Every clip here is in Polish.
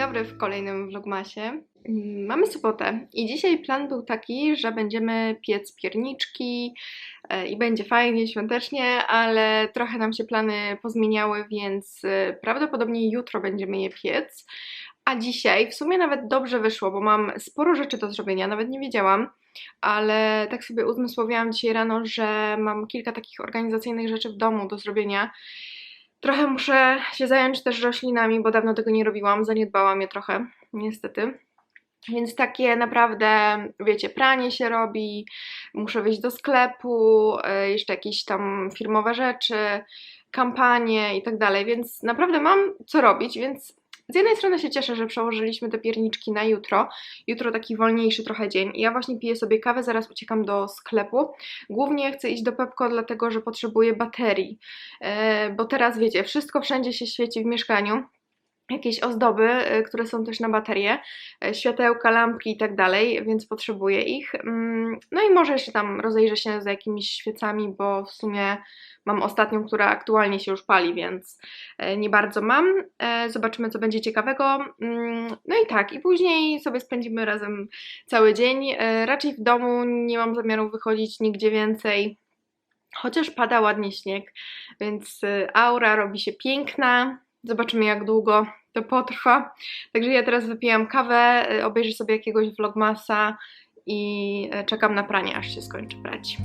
dobry w kolejnym vlogmasie. Mm, Mamy sobotę i dzisiaj plan był taki, że będziemy piec pierniczki e, i będzie fajnie, świątecznie, ale trochę nam się plany pozmieniały, więc e, prawdopodobnie jutro będziemy je piec. A dzisiaj w sumie nawet dobrze wyszło, bo mam sporo rzeczy do zrobienia, nawet nie wiedziałam, ale tak sobie uzmysłowiłam dzisiaj rano, że mam kilka takich organizacyjnych rzeczy w domu do zrobienia. Trochę muszę się zająć też roślinami, bo dawno tego nie robiłam, zaniedbałam je trochę, niestety. Więc takie naprawdę, wiecie, pranie się robi, muszę wyjść do sklepu, e, jeszcze jakieś tam firmowe rzeczy, kampanie i tak dalej, więc naprawdę mam co robić, więc z jednej strony się cieszę, że przełożyliśmy te pierniczki na jutro. Jutro taki wolniejszy trochę dzień. Ja właśnie piję sobie kawę, zaraz uciekam do sklepu. Głównie chcę iść do Pepko, dlatego że potrzebuję baterii. E, bo teraz wiecie, wszystko wszędzie się świeci w mieszkaniu. Jakieś ozdoby, e, które są też na baterie, e, światełka, lampki i tak dalej, więc potrzebuję ich. Mm, No i może się tam rozejrzę się za jakimiś świecami, bo w sumie mam ostatnią, która aktualnie się już pali, więc e, nie bardzo mam. Zobaczymy, co będzie ciekawego. Mm, No i tak, i później sobie spędzimy razem cały dzień. Raczej w domu nie mam zamiaru wychodzić nigdzie więcej. Chociaż pada ładnie śnieg, więc aura robi się piękna. Zobaczymy, jak długo to potrwa. Także ja teraz wypijam kawę, e, obejrzę sobie jakiegoś vlogmasa i e, czekam na pranie, aż się skończy prać.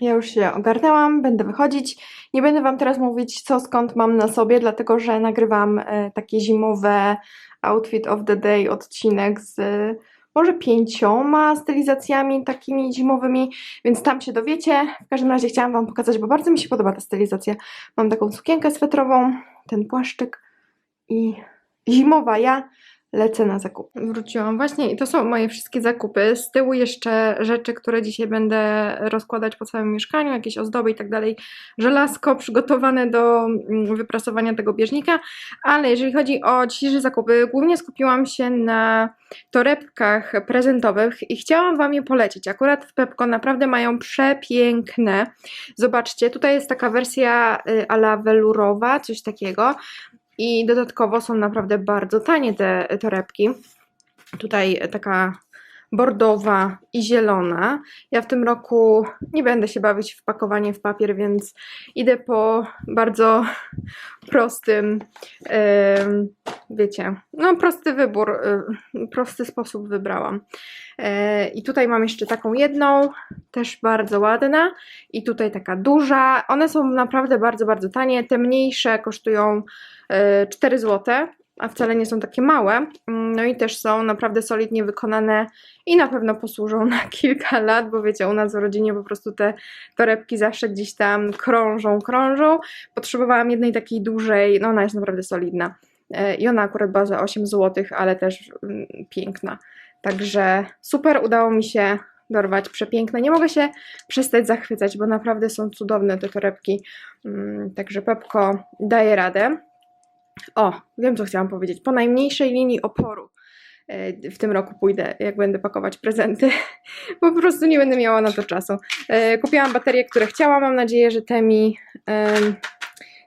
Ja już się ogarnęłam, będę wychodzić. Nie będę Wam teraz mówić, co skąd mam na sobie, dlatego że nagrywam e, takie zimowe Outfit of the Day odcinek z może pięcioma stylizacjami takimi zimowymi, więc tam się dowiecie. W każdym razie chciałam Wam pokazać, bo bardzo mi się podoba ta stylizacja. Mam taką sukienkę swetrową, ten płaszczyk i zimowa ja lecę na zakup. Wróciłam właśnie i to są moje wszystkie zakupy. Z tyłu jeszcze rzeczy, które dzisiaj będę rozkładać po całym mieszkaniu, jakieś ozdoby i tak dalej. Żelazko przygotowane do mm, wyprasowania tego bieżnika, ale jeżeli chodzi o dzisiejsze zakupy, głównie skupiłam się na torebkach prezentowych i chciałam Wam je polecić. Akurat w Pepko naprawdę mają przepiękne. Zobaczcie, tutaj jest taka wersja y, ala welurowa, coś takiego. I dodatkowo są naprawdę bardzo tanie te torebki. Tutaj taka bordowa i zielona. Ja w tym roku nie będę się bawić w pakowanie w papier, więc idę po bardzo prostym, wiecie, no prosty wybór, y, prosty sposób wybrałam. E, I tutaj mam jeszcze taką jedną, też bardzo ładna i tutaj taka duża. One są naprawdę bardzo, bardzo tanie. Te mniejsze kosztują e, 4 zł, a wcale nie są takie małe. Mm, No i też są naprawdę solidnie wykonane i na pewno posłużą na kilka lat, bo wiecie, u nas w rodzinie po prostu te torebki zawsze gdzieś tam krążą, krążą. Potrzebowałam jednej takiej dużej, no ona jest naprawdę solidna. E, I ona akurat była za 8 zł, ale też mm, piękna. Także super, udało mi się dorwać przepiękne. Nie mogę się przestać zachwycać, bo naprawdę są cudowne te torebki. Mm, Także Pepko daje radę. O, wiem co chciałam powiedzieć. Po najmniejszej linii oporu e, w tym roku pójdę, jak będę pakować prezenty, po prostu nie będę miała na to czasu. E, Kupiłam baterie, które chciałam. Mam nadzieję, że te mi,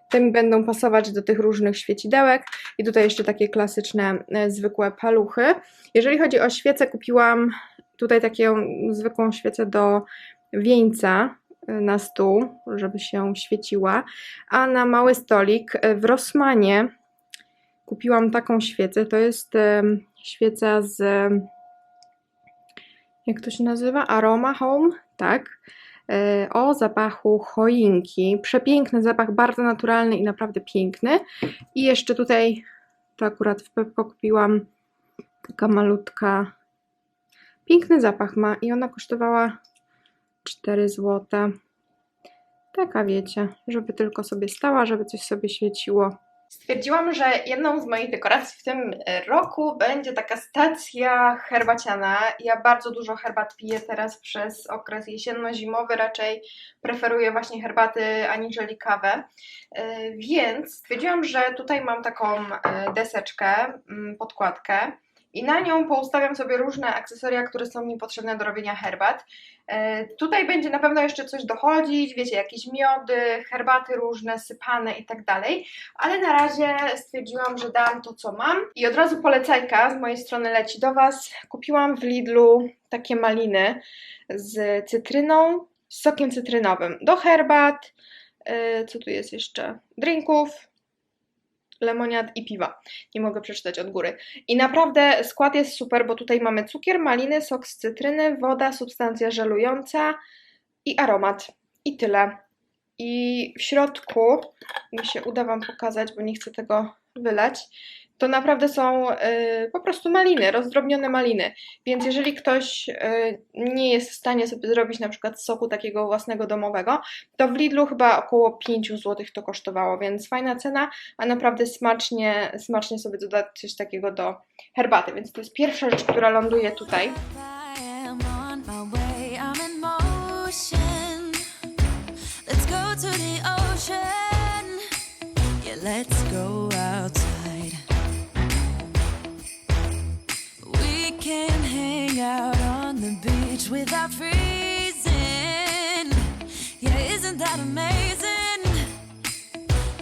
te mi będą pasować do tych różnych świecidełek. I tutaj jeszcze takie klasyczne, e, zwykłe paluchy. Jeżeli chodzi o świece, kupiłam tutaj taką zwykłą świecę do wieńca e, na stół, żeby się świeciła. A na mały stolik e, w Rossmanie kupiłam taką świecę. To jest świeca z. Jak to się nazywa? Aroma Home? Tak. E, O zapachu choinki. Przepiękny zapach, bardzo naturalny i naprawdę piękny. I jeszcze tutaj, to akurat w Pepko kupiłam taka malutka. Piękny zapach ma i ona kosztowała 4 zł. Taka wiecie, żeby tylko sobie stała, żeby coś sobie świeciło. Stwierdziłam, że jedną z moich dekoracji w tym e, roku będzie taka stacja herbaciana. Ja bardzo dużo herbat piję teraz przez okres jesienno-zimowy, raczej preferuję właśnie herbaty aniżeli kawę. E, Więc stwierdziłam, że tutaj mam taką e, deseczkę, mm, podkładkę i na nią poustawiam sobie różne akcesoria, które są mi potrzebne do robienia herbat. E, Tutaj będzie na pewno jeszcze coś dochodzić, wiecie, jakieś miody, herbaty różne, sypane i tak dalej, ale na razie stwierdziłam, że dam to, co mam. I od razu polecajka z mojej strony leci do Was. Kupiłam w Lidlu takie maliny z cytryną, z sokiem cytrynowym do herbat. E, Co tu jest jeszcze? Drinków, lemoniad i piwa. Nie mogę przeczytać od góry. I naprawdę skład jest super, bo tutaj mamy cukier, maliny, sok z cytryny, woda, substancja żelująca i aromat. I tyle. I w środku, mi się uda Wam pokazać, bo nie chcę tego wylać, to naprawdę są y, po prostu maliny, rozdrobnione maliny. Więc jeżeli ktoś y, nie jest w stanie sobie zrobić na przykład soku takiego własnego domowego, to w Lidlu chyba około 5 zł to kosztowało, więc fajna cena, a naprawdę smacznie, smacznie sobie dodać coś takiego do herbaty. Więc to jest pierwsza rzecz, która ląduje tutaj. Let's go to the ocean. Out on the beach without freezing. Yeah, isn't that amazing?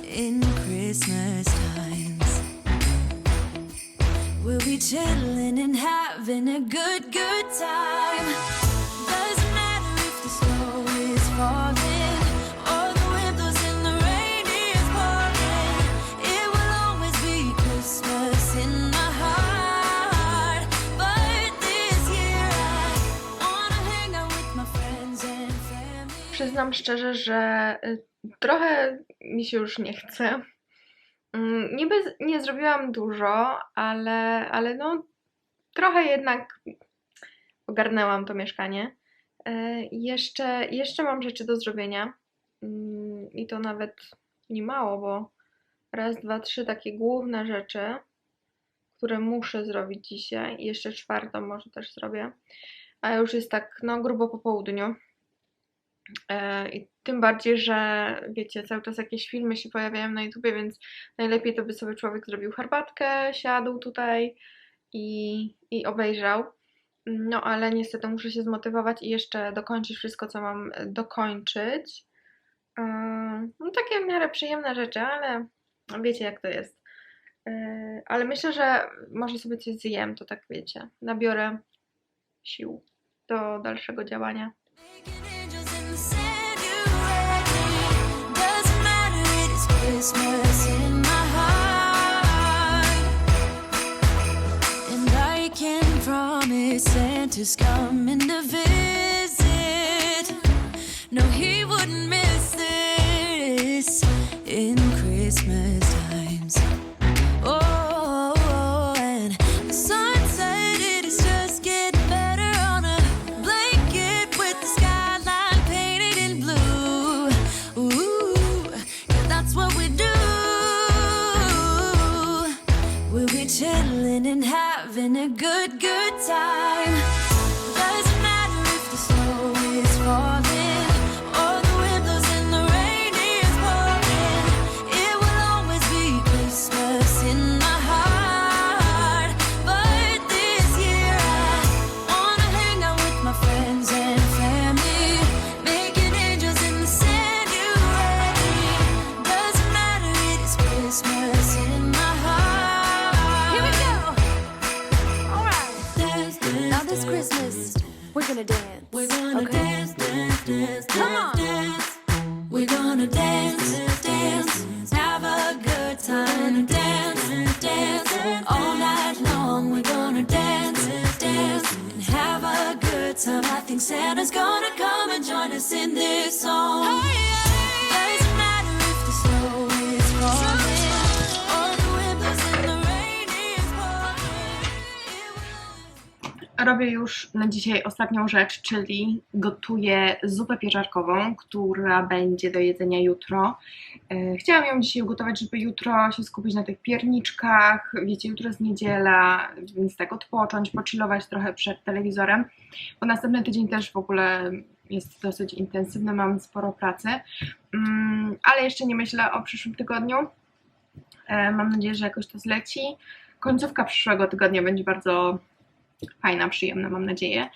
In Christmas times. We'll be chilling and having a good, good time. Szczerze, że y, trochę mi się już nie chce. Mm, Niby nie zrobiłam dużo, ale, ale no trochę jednak ogarnęłam to mieszkanie. E, Jeszcze, jeszcze mam rzeczy do zrobienia Mm, i to nawet nie mało, bo raz, dwa, trzy takie główne rzeczy, które muszę zrobić dzisiaj jeszcze czwartą może też zrobię, a już jest tak no grubo po południu. E, I tym bardziej, że wiecie, cały czas jakieś filmy się pojawiają na YouTubie, więc najlepiej to by sobie człowiek zrobił herbatkę, siadł tutaj i, i obejrzał. No ale niestety muszę się zmotywować i jeszcze dokończyć wszystko, co mam dokończyć. E, No takie w miarę przyjemne rzeczy, ale wiecie jak to jest. E, Ale myślę, że może sobie coś zjem, to tak wiecie, nabiorę sił do dalszego działania. Santa's coming to visit. No, he wouldn't miss this in Christmas this Christmas, we're gonna dance. We're gonna dance, dance, dance, Come on. dance. We're gonna dance, dance, have a good time. Dance, dance, all night long. We're gonna dance, dance, and have a good time. I think Santa's gonna come and join us in this song. Doesn't Robię już na dzisiaj ostatnią rzecz, czyli gotuję zupę pieczarkową, która będzie do jedzenia jutro. E, Chciałam ją dzisiaj ugotować, żeby jutro się skupić na tych pierniczkach. Wiecie, jutro jest niedziela, więc tak odpocząć, pochillować trochę przed telewizorem, bo następny tydzień też w ogóle jest dosyć intensywny, mam sporo pracy, Mm, ale jeszcze nie myślę o przyszłym tygodniu. E, Mam nadzieję, że jakoś to zleci. końcówka przyszłego tygodnia będzie bardzo fajna, przyjemna, mam nadzieję.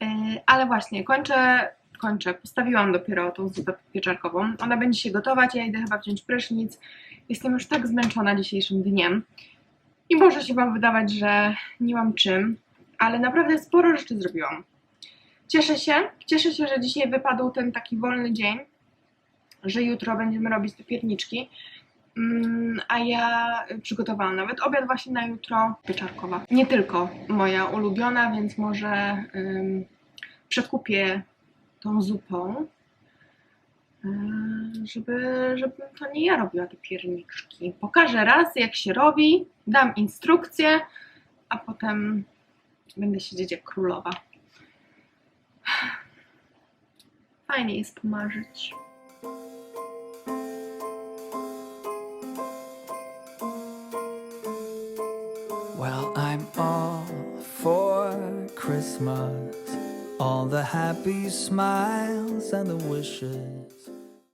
Yy, Ale właśnie, kończę, kończę. Postawiłam dopiero tą zupę pieczarkową. Ona będzie się gotować, ja idę chyba wziąć prysznic. Jestem już tak zmęczona dzisiejszym dniem. I może się Wam wydawać, że nie mam czym, ale naprawdę sporo rzeczy zrobiłam. Cieszę się, cieszę się, że dzisiaj wypadł ten taki wolny dzień, że jutro będziemy robić te pierniczki. Mm, A ja przygotowałam nawet obiad właśnie na jutro pieczarkowa. Nie tylko moja ulubiona, więc może ym, przekupię tą zupą, yy, żeby, żeby to nie ja robiła te pierniczki. Pokażę raz, jak się robi, dam instrukcję, a potem będę siedzieć jak królowa. Fajnie jest pomarzyć. I'm all for Christmas, all the happy smiles and the wishes